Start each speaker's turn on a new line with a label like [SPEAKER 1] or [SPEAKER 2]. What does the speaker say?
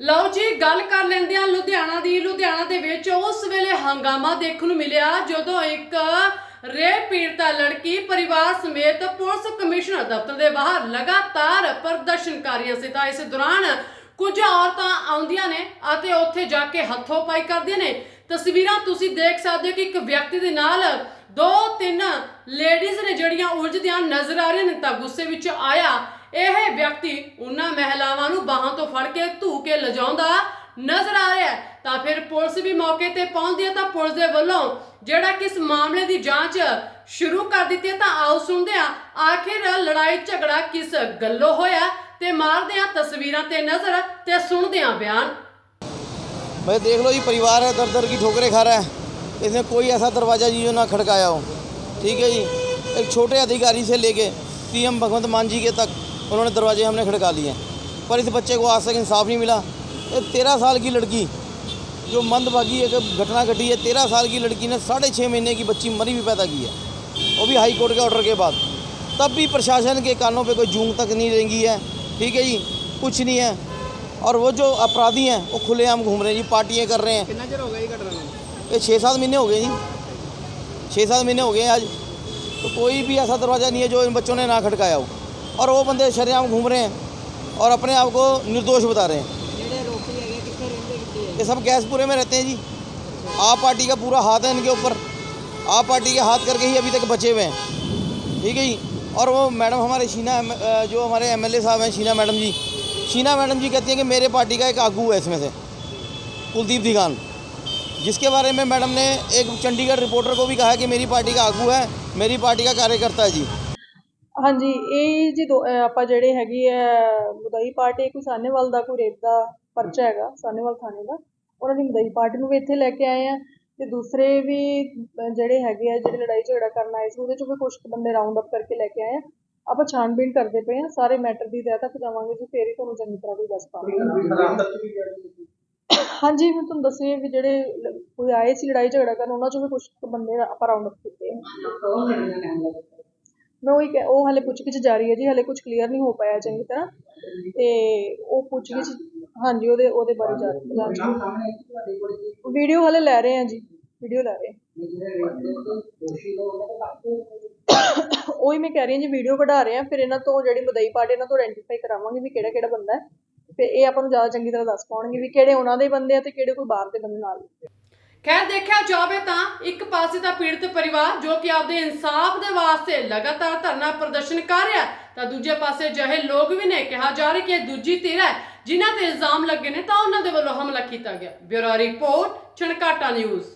[SPEAKER 1] ਲਓ ਜੀ, ਗੱਲ ਕਰ ਲੈਂਦੇ ਆ ਲੁਧਿਆਣਾ ਦੀ, ਲੁਧਿਆਣਾ ਦੇ ਵਿੱਚ ਉਸ ਵੇਲੇ ਹੰਗਾਮਾ ਦੇਖਣ ਨੂੰ ਮਿਲਿਆ ਜਦੋਂ ਇੱਕ ਰੇਪ ਪੀੜਤਾ ਲੜਕੀ ਪਰਿਵਾਰ ਸਮੇਤ ਪੁਲਿਸ ਕਮਿਸ਼ਨਰ ਦਫ਼ਤਰ ਦੇ ਬਾਹਰ ਲਗਾਤਾਰ ਪ੍ਰਦਰਸ਼ਨਕਾਰੀਆਂ ਸੀ ਤਾਂ ਇਸ ਦੌਰਾਨ ਕੁਝ ਔਰਤਾਂ ਆਉਂਦੀਆਂ ਨੇ ਅਤੇ ਉੱਥੇ ਜਾ ਕੇ ਹੱਥੋਂ ਪਾਈ ਕਰਦੀਆਂ ਨੇ। ਤਸਵੀਰਾਂ ਤੁਸੀਂ ਦੇਖ ਸਕਦੇ ਹੋ ਕਿ ਇੱਕ ਵਿਅਕਤੀ ਦੇ ਨਾਲ ਦੋ ਤਿੰਨ ਲੇਡੀਜ਼ ਨੇ ਜਿਹੜੀਆਂ ਉਲਝਦੀਆਂ ਨਜ਼ਰ ਆ ਰਹੀਆਂ ਨੇ ਤਾਂ ਗੁੱਸੇ ਵਿੱਚ ਆਇਆ। ਇਹ ਵਿਅਕਤੀ ਉਹਨਾਂ ਮਹਿਲਾਵਾਂ ਨੂੰ ਬਾਹਾਂ ਤੋਂ ਫੜ ਕੇ ਧੂ ਕੇ ਲਿਜਾਉਂਦਾ ਨਜ਼ਰ ਆ ਰਿਹਾ ਹੈ ਤਾਂ ਫਿਰ ਪੁਲਿਸ ਵੀ ਮੌਕੇ ਤੇ ਪਹੁੰਚਦੀ ਹੈ ਤਾਂ ਪੁਲਿਸ ਦੇ ਵੱਲੋਂ ਜਿਹੜਾ ਕਿ ਇਸ ਮਾਮਲੇ ਦੀ ਜਾਂਚ ਸ਼ੁਰੂ ਕਰ ਦਿੱਤੀ ਹੈ ਤਾਂ ਆਓ ਸੁਣਦੇ ਹਾਂ ਆਖਿਰ ਲੜਾਈ ਝਗੜਾ ਕਿਸ ਗੱਲੋਂ ਹੋਇਆ ਤੇ ਮਾਰਦੇ ਹਾਂ ਤਸਵੀਰਾਂ ਤੇ ਨਜ਼ਰ ਤੇ ਸੁਣਦੇ ਹਾਂ ਬਿਆਨ
[SPEAKER 2] भाई देख लो ये परिवार है दर दर की ठोकरें खा रहा है इसने कोई ऐसा दरवाज़ा जी जो ना खड़काया हो ठीक है जी एक छोटे अधिकारी से लेके पीएम भगवंत मान जी के तक उन्होंने दरवाजे हमने खड़का लिए पर इस बच्चे को आज तक इंसाफ नहीं मिला। एक तेरह साल की लड़की जो मंदभागी एक घटना घटी है तेरह साल की लड़की ने साढ़े छः महीने की बच्ची मरी भी पैदा की है। वो भी हाई कोर्ट के ऑर्डर के बाद। तब भी प्रशासन के कानों पे कोई जूंग तक नहीं रहेंगी है। ठीक है जी कुछ नहीं है। और वो जो अपराधी हैं वो खुलेआम घूम रहे हैं जी पार्टियाँ कर रहे हैं। ये छः सात महीने हो गए जी। छः सात महीने हो गए आज। तो कोई भी ऐसा दरवाज़ा नहीं है जो इन बच्चों ने ना खटकाया हो। और वो बंदे शरेआम घूम रहे हैं और अपने आप को निर्दोष बता रहे हैं। ये सब गैसपुरे में रहते हैं जी। आप पार्टी का पूरा हाथ है इनके ऊपर। आप पार्टी के हाथ करके ही अभी तक बचे हुए हैं। ठीक है जी? और वो मैडम हमारे शीना जो हमारे एमएलए साहब हैं शीना मैडम जी। शीना मैडम जी कहती हैं कि मेरे पार्टी का एक आगू है इसमें से कुलदीप दिगान जिसके बारे में मैडम ने एक चंडीगढ़ रिपोर्टर को भी कहा है कि मेरी पार्टी का आगू है मेरी पार्टी का कार्यकर्ता है जी।
[SPEAKER 3] ਹਾਂਜੀ, ਇਹ ਜੀ ਦੋ- ਆਪਾਂ ਜਿਹੜੇ ਹੈਗੀ ਹੈ ਮੁਦਈ ਪਾਰਟੀ, ਕੋਈ ਸਾਨੇਵਾਲ ਦਾ, ਕੋਈ ਰੇਪ ਦਾ ਪਰਚਾ ਹੈਗਾ ਸਾਨੇਵਾਲ ਥਾਣੇ ਦਾ, ਉਹਨਾਂ ਦੀ ਮੁਦਈ ਪਾਰਟੀ ਨੂੰ ਵੀ ਇੱਥੇ ਲੈ ਕੇ ਆਏ ਆ। ਤੇ ਦੂਸਰੇ ਵੀ ਜਿਹੜੇ ਹੈਗੇ ਆ, ਜਿਹੜੇ ਲੜਾਈ ਝਗੜਾ ਕਰਨ ਆਏ ਸੀ, ਉਹਦੇ ਚੋਂ ਵੀ ਕੁਝ ਬੰਦੇ ਰਾਉਂਡ ਅਪ ਕਰਕੇ ਲੈ ਕੇ ਆਏ ਆ। ਆਪਾਂ ਛਾਣਬੀਣ ਕਰਦੇ ਪਏ ਆ, ਸਾਰੇ ਮੈਟਰ ਦੀ ਤਹਿ ਤੱਕ ਜਾਵਾਂਗੇ ਜੀ, ਫੇਰ ਹੀ ਤੁਹਾਨੂੰ ਚੰਗੀ ਤਰ੍ਹਾਂ ਵੀ ਦੱਸ ਪਾਵਾਂਗੇ। ਹਾਂਜੀ, ਮੈਂ ਤੁਹਾਨੂੰ ਦੱਸਿਆ ਵੀ ਜਿਹੜੇ ਕੋਈ ਆਏ ਸੀ ਲੜਾਈ ਝਗੜਾ ਕਰਨ, ਉਹਨਾਂ ਚੋਂ ਵੀ ਕੁਝ ਬੰਦੇ ਆਪਾਂ ਰਾਉਂਡ ਅਪ ਕੀਤੇ ਆ। ਮੈਂ ਉਹੀ ਕਹਿ- ਉਹ ਹਲੇ ਪੁੱਛਗਿੱਛ ਜਾਰੀ ਹੈ ਜੀ, ਹਲੇ ਕੁਝ ਕਲੀਅਰ ਨਹੀਂ ਹੋ ਪਾਇਆ ਚੰਗੀ ਤਰ੍ਹਾਂ। ਤੇ ਉਹ ਪੁੱਛਗਿੱਛ ਹਾਂਜੀ, ਉਹਦੇ ਉਹਦੇ ਬਾਰੇ ਜਾਂਚ ਵੀਡੀਓ ਹਲੇ ਲੈ ਰਹੇ ਆ ਜੀ, ਵੀਡੀਓ ਲੈ ਰਹੇ ਆ ਉਹੀ ਮੈਂ ਕਹਿ ਰਹੀ ਹਾਂ ਜੀ, ਵੀਡੀਓ ਕਢਾ ਰਹੇ ਆ ਫਿਰ ਇਹਨਾਂ ਤੋਂ ਜਿਹੜੀ ਮਦਈ ਪਾਰਟੀ ਇਹਨਾਂ ਤੋਂ ਆਇਡੈਂਟੀਫਾਈ ਕਰਾਵਾਂਗੇ ਵੀ ਕਿਹੜਾ ਕਿਹੜਾ ਬੰਦਾ ਹੈ। ਤੇ ਇਹ ਆਪਾਂ ਨੂੰ ਜ਼ਿਆਦਾ ਚੰਗੀ ਤਰ੍ਹਾਂ ਦੱਸ ਪਾਉਣਗੇ ਵੀ ਕਿਹੜੇ ਉਹਨਾਂ ਦੇ ਬੰਦੇ ਆ ਤੇ ਕਿਹੜੇ ਕੋਈ ਬਾਹਰ ਦੇ ਬੰਦੇ ਨਾਲ।
[SPEAKER 1] ਖੈਰ ਦੇਖਿਆ ਜਾਵੇ ਤਾਂ ਇੱਕ ਪਾਸੇ ਤਾਂ ਪੀੜਤ ਪਰਿਵਾਰ ਜੋ ਕਿ ਆਪਦੇ ਇਨਸਾਫ ਦੇ ਵਾਸਤੇ ਲਗਾਤਾਰ ਧਰਨਾ ਪ੍ਰਦਰਸ਼ਨ ਕਰ ਰਿਹਾ ਤਾਂ ਦੂਜੇ ਪਾਸੇ ਜਹੇ ਲੋਕ ਵੀ ਨੇ, ਕਿਹਾ ਜਾ ਰਿਹਾ ਕਿ ਇਹ ਦੂਜੀ ਧਿਰ ਹੈ, ਜਿਨ੍ਹਾਂ ਤੇ ਇਲਜ਼ਾਮ ਲੱਗੇ ਨੇ ਤਾਂ ਉਹਨਾਂ ਦੇ ਵੱਲੋਂ ਹਮਲਾ ਕੀਤਾ ਗਿਆ। Bureau report, Chhankata news.